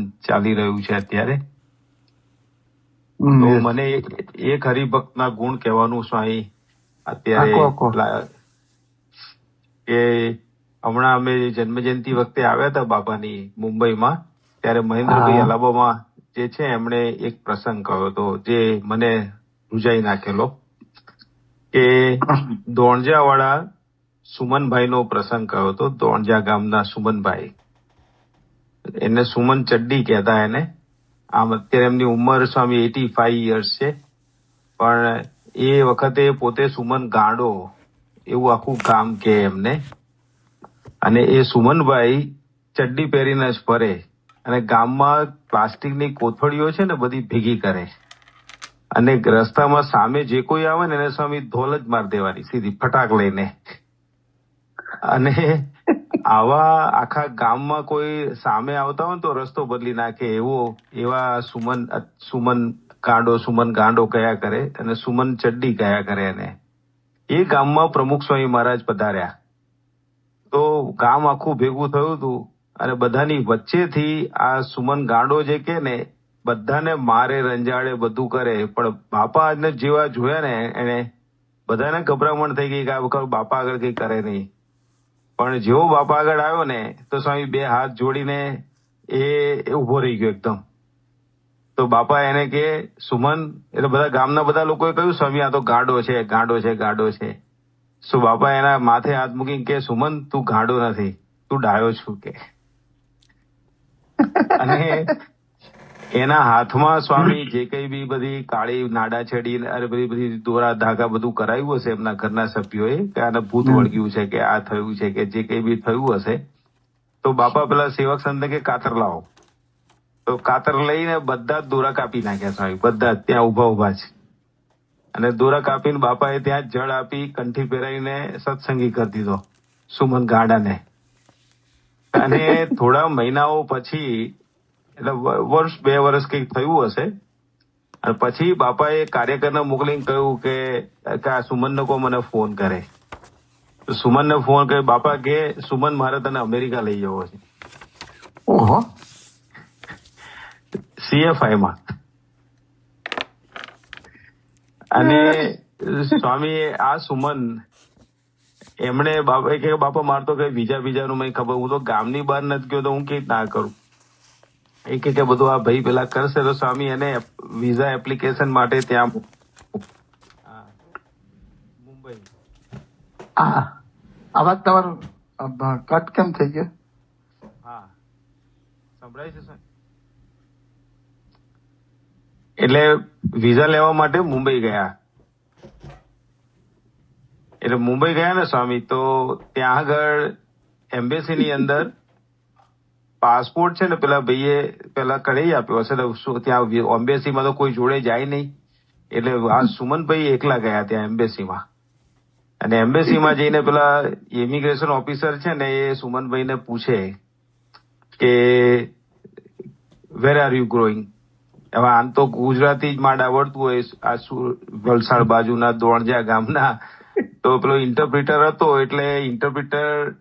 ચાલી રહ્યું છે અત્યારે. તો મને એક- હરિભક્તના ગુણ કહેવાનું સ્વામી અત્યારે કે હમણાં અમે જન્મજયંતિ વખતે આવ્યા હતા બાબાની મુંબઈમાં ત્યારે મહેન્દ્રભાઈ. અલાબામાં જે છે એમણે એક પ્રસંગ કહ્યો હતો જે મને રૂજાઈ નાખેલો. કે દોણજાવાળા સુમનભાઈ નો પ્રસંગ કહ્યો હતો દોણજા ગામના સુમનભાઈ. એને સુમન ચડ્ડી કહેતા એને. આમ અત્યારે એમની ઉંમર સ્વામી એટી ફાઈવ યર્સ છે. પણ એ વખતે પોતે સુમન ગાંડો, એવું આખું કામ કે એમને. અને એ સુમનભાઈ ચડ્ડી પહેરીને જ ફરે. અને ગામમાં પ્લાસ્ટિકની કોથળીઓ છે ને બધી ભેગી કરે. અને રસ્તામાં સામે જે કોઈ આવે ને એને સ્વામી ધોલ જ માર દેવાની, સીધી ફટાક લઈને. અને આવા આખા ગામમાં કોઈ સામે આવતા હોય તો રસ્તો બદલી નાખે. એવો, એવા સુમન સુમન ગાંડો સુમન ગાંડો કયા કરે અને સુમન ચડ્ડી કયા કરે એને. એ ગામમાં પ્રમુખ સ્વામી મહારાજ પધાર્યા. તો ગામ આખું ભેગું થયું હતું અને બધાની વચ્ચેથી આ સુમન ગાંડો જે કે ને, બધાને મારે, રંજાડે, બધું કરે. પણ બાપા ને જેવા જોયા ને, એને બધાને ગભરામણ થઈ ગઈ કે બાપા આગળ કઈ કરે નહીં. પણ જેવો બાપા આગળ આવ્યો ને તો સ્વામી બે હાથ જોડીને એ ઊભો રહી ગયો એકદમ. તો બાપા એને કે સુમન એટલે બધા ગામના બધા લોકોએ કહ્યું સ્વામી આ તો ગાડો છે ગાડો છે ગાડો છે. સો બાપા એના માથે હાથ મૂકીને કે સુમન તું ગાડો નથી તું ડાયો છું કે. અને એના હાથમાં સ્વામી જે કઈ બી બધી કાળી નાડા છેડી અરે બધી બધી દોરા ધાગા બધું કરાવ્યું હશે એમના ઘરના સભ્યોએ કે આને ભૂત વળગ્યું છે કે આ થયું છે કે જે કઈ બી થયું હશે તો બાપા પેલા સેવક સંત કે કાતર લાવો. તો કાતર લઈને બધા જ દોરા કાપી નાખ્યા સ્વામી બધા જ ત્યાં ઊભા ઊભા છે અને દોરા કાપીને બાપાએ ત્યાં જળ આપી કંઠી પહેરાવીને સત્સંગી કરી દીધો સુમન ગાડાને અને થોડા મહિનાઓ પછી એટલે વર્ષ બે વર્ષ કંઈક થયું હશે. અને પછી બાપાએ કાર્યકરને મોકલીને કહ્યું કે કે આ સુમનને કો મને ફોન કરે. સુમન સુમનને ફોન કરે બાપા કે સુમન મારે તને અમેરિકા લઈ જવો છે. ઓહો. સીએફઆઈ માં અને સ્વામી આ સુમન એમણે બાપા કે બાપા મારતો કે બીજા બીજાનું મને ખબર. હું તો ગામની બહાર નથી ગયો તો હું કઈ ના કરું. એ કે કે બધું આ ભાઈ પેલા કરશે તો સ્વામી એને વિઝા એપ્લિકેશન માટે ત્યાં હા. મુંબઈ આ અવાજ તમારો કટ કેમ થઈ ગયો હા સંભળાય છે? એટલે વિઝા લેવા માટે મુંબઈ ગયા એટલે મુંબઈ ગયા ને સ્વામી તો ત્યાં આગળ એમ્બેસી ની અંદર પાસપોર્ટ છે ને, પેલા ભાઈએ પેલા કઢાઈ આપ્યો હશે ને ત્યાં એમ્બેસીમાં તો કોઈ જોડે જાય નહીં. એટલે આ સુમનભાઈ એકલા ગયા ત્યાં એમ્બેસીમાં. અને એમ્બેસીમાં જઈને પેલા ઇમિગ્રેશન ઓફિસર છે ને, એ સુમનભાઈને પૂછે કે વેર આર યુ ગ્રોઈંગ હવે આમ તો ગુજરાતી જ માંડ આવડતું હોય, આ વલસાડ બાજુના, દોણજા ગામના. તો પેલો ઇન્ટરપ્રિટર હતો, એટલે ઇન્ટરપ્રિટર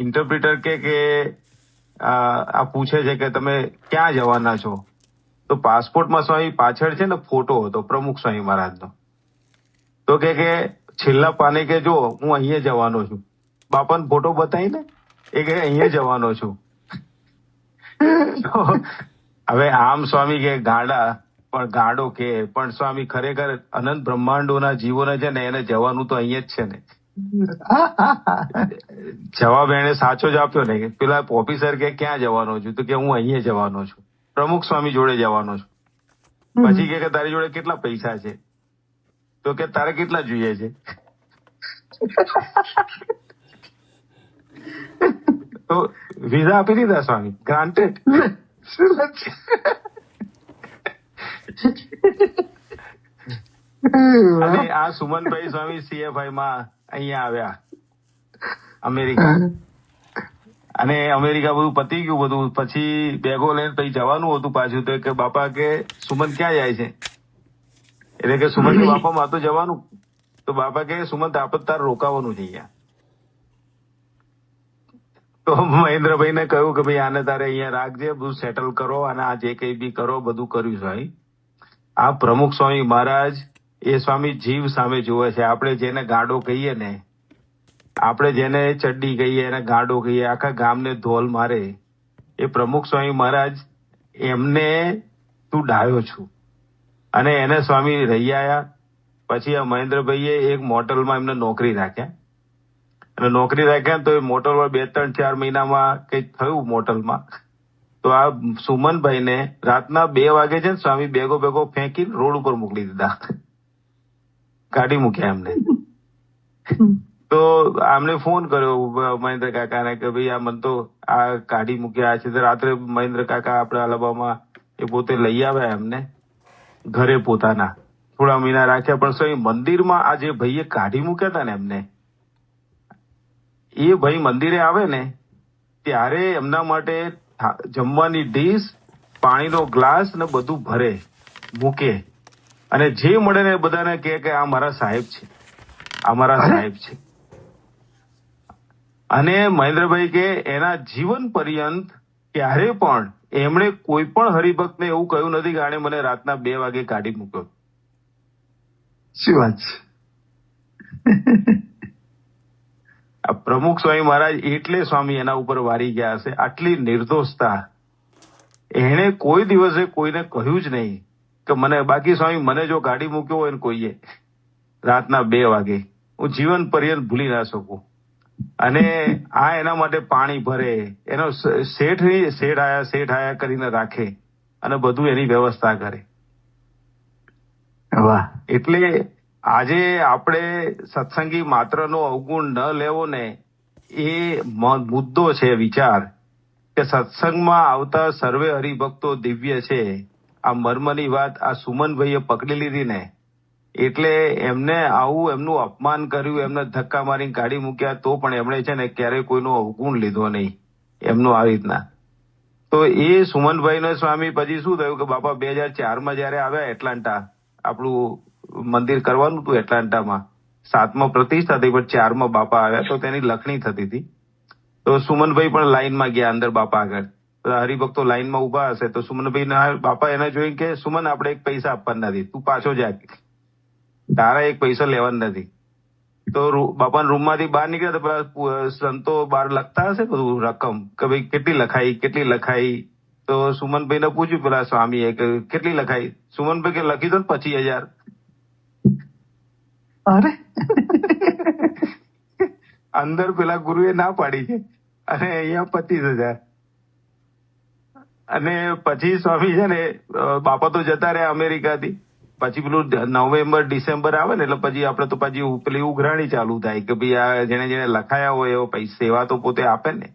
ઇન્ટરપ્રિટર કે કે, આ પૂછે છે કે તમે ક્યાં જવાના છો? તો પાસપોર્ટમાં સ્વામી પાછળ છે ને ફોટો હતો, પ્રમુખ સ્વામી મહારાજનો. તો કે કે, છેલ્લા પાને કે જો હું અહીંયા જવાનો છું. બાપાને ફોટો બતાવીને એ કે અહીંયા જવાનો છું. હવે આમ સ્વામી કે ગાડા, પણ ગાડો કે, પણ સ્વામી ખરેખર અનંત બ્રહ્માંડોના જીવોને છે ને, એને જવાનું તો અહીંયા જ છે ને. જવાબ એને સાચો જ આપ્યો ને કે પેલા ઓફિસર કે ક્યાં જવાનો છું? તો કે હું અહીંયા જવાનો છું. પ્રમુખ સ્વામી જોડે જવાનો છું. પછી કે કે તારી જોડે કેટલા પૈસા છે? તો કે તારે કેટલા જોઈએ છે? તો વિઝા આપી દીધા સ્વામી? ગ્રાન્ટેડ અને આ સુમનભાઈ સ્વામી સીએફઆઈ માં અહીંયા આવ્યા. અમેરિકા. અને અમેરિકા બધું પતી ગયું બધું. પછી બેગો લઈને પછી જવાનું હતું પાછું તો કે બાપા કે સુમન ક્યાં જાય છે? એટલે કે સુમન બાપા માં તો જવાનું. તો બાપા કે સુમન આપત તાર રોકાવાનું છે અહીંયા. તો મહેન્દ્રભાઈ ને કહ્યું કે ભાઈ આને તારે અહીંયા રાખજે બધું સેટલ કરો અને આ જે કઈ બી કરો બધું કર્યું સ્વામી આ પ્રમુખ સ્વામી મહારાજ એ સ્વામી જીવ સામે જુએ છે. આપણે જેને ગાડો કહીએ ને, આપણે જેને ચડ્ડી કહીએ, એને ગાડો કહીએ, આખા ગામને ધોલ મારે. એ પ્રમુખ સ્વામી મહારાજ, એમને તું ડાયો છું. અને એને સ્વામી રહી આવ્યા પછી આ મહેન્દ્રભાઈએ એક મોટલમાં એમને નોકરી રાખ્યા. અને નોકરી રાખ્યા તો એ મોટલમાં બે ત્રણ ચાર મહિનામાં કંઈક થયું મોટલમાં. તો આ સુમનભાઈને રાતના બે વાગે છે ને સ્વામી બેગો બેગો ફેંકીને રોડ ઉપર મોકલી દીધા. કાઢી મૂક્યા એમને. તો આમને ફોન કર્યો મહેન્દ્ર કાકાને કે ભાઈ આ મન તો આ કાઢી મૂક્યા છે. રાત્રે મહેન્દ્ર કાકા આપણે અલાબામાં એ પોતે લઈ આવ્યા એમને ઘરે પોતાના. થોડા મહિના રાખ્યા, પણ સ્વામી મંદિરમાં આ જે ભાઈએ કાઢી મૂક્યા હતા ને એમને, એ ભાઈ મંદિરે આવે ને, ત્યારે એમના માટે જમવાની ડીશ, પાણીનો ગ્લાસ ને બધું ભરે, મૂકે. અને જે મળે ને બધાને કહે કે આ મારા સાહેબ છે. આ મારા સાહેબ છે. અને મહેન્દ્રભાઈ કે એના જીવન પર્યંત ક્યારે પણ એમણે કોઈ પણ હરિભક્તને એવું કહ્યું નથી કે આણે મને રાતના બે વાગે કાઢી મૂક્યો. શું વાત છે? આ પ્રમુખ સ્વામી મહારાજ એટલે સ્વામી એના ઉપર વારી ગયા હશે. આટલી નિર્દોષતા. એણે કોઈ દિવસે કોઈને કહ્યું જ નહીં. કે મને બાકી સ્વામી મને જો ગાડી મૂક્યો હોય ને કોઈએ રાતના બે વાગે હું જીવન પર્યંત ભૂલી ના શકું. અને આ એના માટે પાણી ભરે એનો શેઠ શેઠ આયા શેઠ આયા કરીને રાખે અને બધું એની વ્યવસ્થા કરે. વાહ. એટલે આજે આપણે સત્સંગી માત્રનો અવગુણ ન લેવો ને એ મુદ્દો છે વિચાર કે સત્સંગમાં આવતા સર્વે હરિભક્તો દિવ્ય છે. આ મર્મની વાત આ સુમનભાઈએ પકડી લીધી ને, એટલે એમને આવું એમનું અપમાન કર્યું, એમને ધક્કા મારીને કાઢી મૂક્યા, તો પણ એમણે છે ને ક્યારેય કોઈનો અવગુણ લીધો નહીં, એમનો આવી રીતના. તો એ સુમનભાઈ સ્વામી પછી શું થયું કે બાપા બે હજાર ચારમાં જયારે આવ્યા એટલાન્ટા, આપણું મંદિર કરવાનું હતું એટલાન્ટામાં, સાતમાં પ્રતિષ્ઠા થઈ, પણ ચારમાં બાપા આવ્યા, તો તેની લખણી થતી હતી. તો સુમનભાઈ પણ લાઈનમાં ગયા અંદર બાપા આગળ. હરિભક્તો લાઈનમાં ઊભા હશે તો સુમનભાઈ ના બાપા એને જોઈને કે સુમન આપણે એક પૈસા આપવાના નથી. તું પાછો જા. તારા એક પૈસા લેવાના નથી. તો બાપાના રૂમમાંથી બહાર નીકળ્યા તો પેલા સંતો બહાર લખતા હશે બધું રકમ કે ભાઈ કેટલી લખાઈ કેટલી લખાઈ? તો સુમનભાઈ ને પૂછ્યું પેલા સ્વામીએ કે કેટલી લખાઈ? સુમનભાઈ કે લખી દો ને પચીસ હજાર. અરે! અંદર પેલા ગુરુએ ના પાડી છે. અને અહીંયા પચીસ હજાર. અને પછી સ્વામી છે ને બાપા તો જતા રહ્યા અમેરિકાથી. પછી પેલું નવેમ્બર, ડિસેમ્બર આવે ને, એટલે પછી આપણે તો પછી પેલી ઉઘરાણી ચાલુ થાય કે ભાઈ આ જેને જેને લખાયા હોય એવો પૈસા સેવા તો પોતે આપે ને.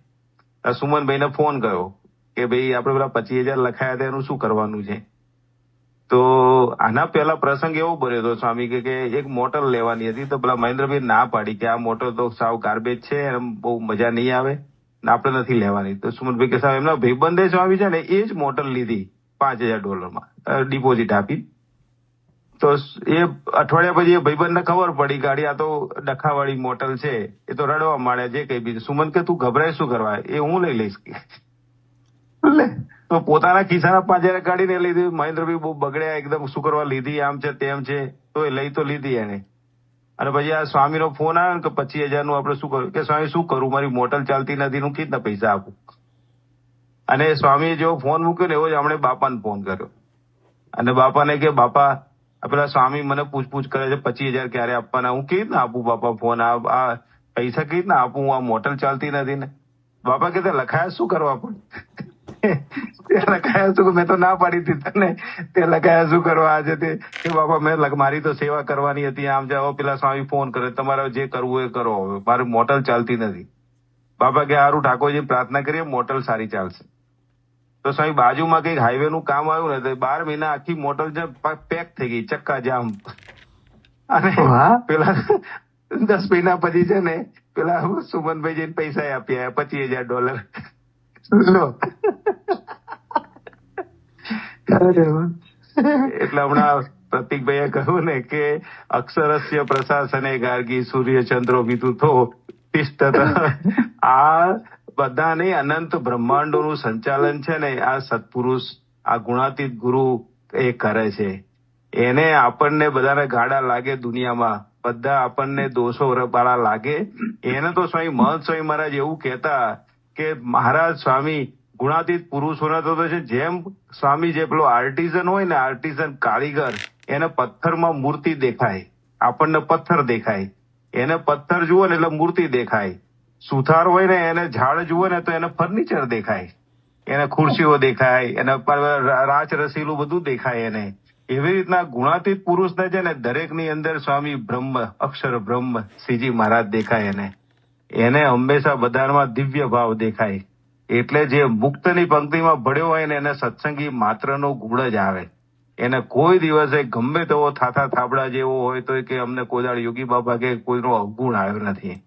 સુમનભાઈને ફોન કર્યો કે ભાઈ આપણે પેલા પચીસ હજાર લખાયા હતા, એનું શું કરવાનું છે? તો આના પહેલા પ્રસંગ એવો બન્યો હતો સ્વામી કે એક મોટર લેવાની હતી, તો પેલા મહેન્દ્રભાઈ ના પાડી કે આ મોટર તો સાવ ગાર્બેજ છે, એમ બહુ મજા નહીં આવે. આપણે નથી લેવાની. તો સુમનભાઈ કે સાહેબ, એમના ભાઈબંધે સ્વામી છે ને, એ જ મોટર લીધી પાંચ હજાર ડોલરમાં ડિપોઝિટ આપી. તો એ અઠવાડિયા પછી એ ભાઈબંધને ખબર પડી, ગાડી આ તો ડખાવાળી મોટલ છે, એ તો રડવા માંડ્યા જે કઈ બી. સુમન કે, તું ગભરાય શું કરવા? એ હું લઈ લઈશ. કે તો પોતાના ખિસ્સાના પાંજરે કાઢીને લીધી. મહેન્દ્રભાઈ બહુ બગડ્યા, એકદમ શું કરવા લીધી, આમ છે તેમ છે, તો એ લઈ તો લીધી એને. અને પછી આ સ્વામીનો ફોન આવ્યો ને કે પચીસ હજારનું આપણે શું કરું? કે સ્વામી, શું કરું? મારી મોટલ ચાલતી નથી, હું કેટલા પૈસા આપું? અને સ્વામીએ જેવો ફોન મૂક્યો ને એવો જ આપણે બાપાને ફોન કર્યો. અને બાપાને કે, બાપા પેલા સ્વામી મને પૂછપૂછ કરે છે, પચીસ હજાર ક્યારે આપવાના? હું કેવી રીતના આપું બાપા ફોન? આ પૈસા કેવી રીતના આપું? હું આ મોટલ ચાલતી નથી ને? બાપા કે લખાયા શું કરવા તે લખાયા શું મેં તો ના પાડી હતી તને. તે લખાયા શું કરવા આજે તે? બાપા મેં મારી તો સેવા કરવાની હતી. આમ જાઓ પેલા સ્વામી ફોન કરે. તમારે જે કરવું એ કરો હવે. મારી મોટલ ચાલતી નથી. બાપા કે સારું ઠાકોરજી પ્રાર્થના કરીએ મોટલ સારી ચાલશે. તો સ્વામી બાજુમાં કંઈક હાઈવે નું કામ આવ્યું ને તો બાર મહિના આખી મોટર જે પેક થઈ ગઈ ચક્કા જામ. અને વાહ. પેલા દસ મહિના પછી છે ને પેલા સુમનભાઈ જઈને પૈસા આપ્યા પચીસ હજાર ડોલર. લો એટલે હમણાં પ્રતિકભાઈએ કહ્યું ને કે અક્ષરસ્ય પ્રશાસને ગાર્ગી સૂર્યચંદ્રો ચંદ્રો વિદુતો આ બધાને અનંત બ્રહ્માંડોનું સંચાલન છે ને આ સત્પુરુષ, આ ગુણાતીત ગુરુ એ કરે છે. એને આપણને બધાને ગાડા લાગે દુનિયામાં. બધા આપણને દોષો વાળા લાગે. એને તો સ્વામી મહંત સ્વામી મહારાજ એવું કહેતા કે મહારાજ સ્વામી ગુણાતીત પુરુષોના તો છે જેમ સ્વામી જે પેલો આર્ટિઝન હોય ને આર્ટિઝન કારીગર, એને પથ્થરમાં મૂર્તિ દેખાય. આપણને પથ્થર દેખાય. એને પથ્થર જુઓ ને એટલે મૂર્તિ દેખાય. સુથાર હોય ને એને ઝાડ જુઓ ને તો એને ફર્નિચર દેખાય. એને ખુરશીઓ દેખાય, એને રાચ રસીલું બધું દેખાય એને. એવી રીતના ગુણાતીત પુરુષને છે ને દરેકની અંદર સ્વામી બ્રહ્મ, અક્ષર બ્રહ્મ, શ્રીજી મહારાજ દેખાય એને. એને હંમેશા બધામાં દિવ્ય ભાવ દેખાય. એટલે જે મુક્તની પંક્તિમાં ભળ્યો હોય ને એને સત્સંગી માત્રનો ગુણ જ આવે. એને કોઈ દિવસે ગમે તેવો થાથા થાબડા જેવો હોય તો કે અમને કોઈ દાડ યોગી બાબા કે કોઈનો અવગુણ આવ્યો નથી.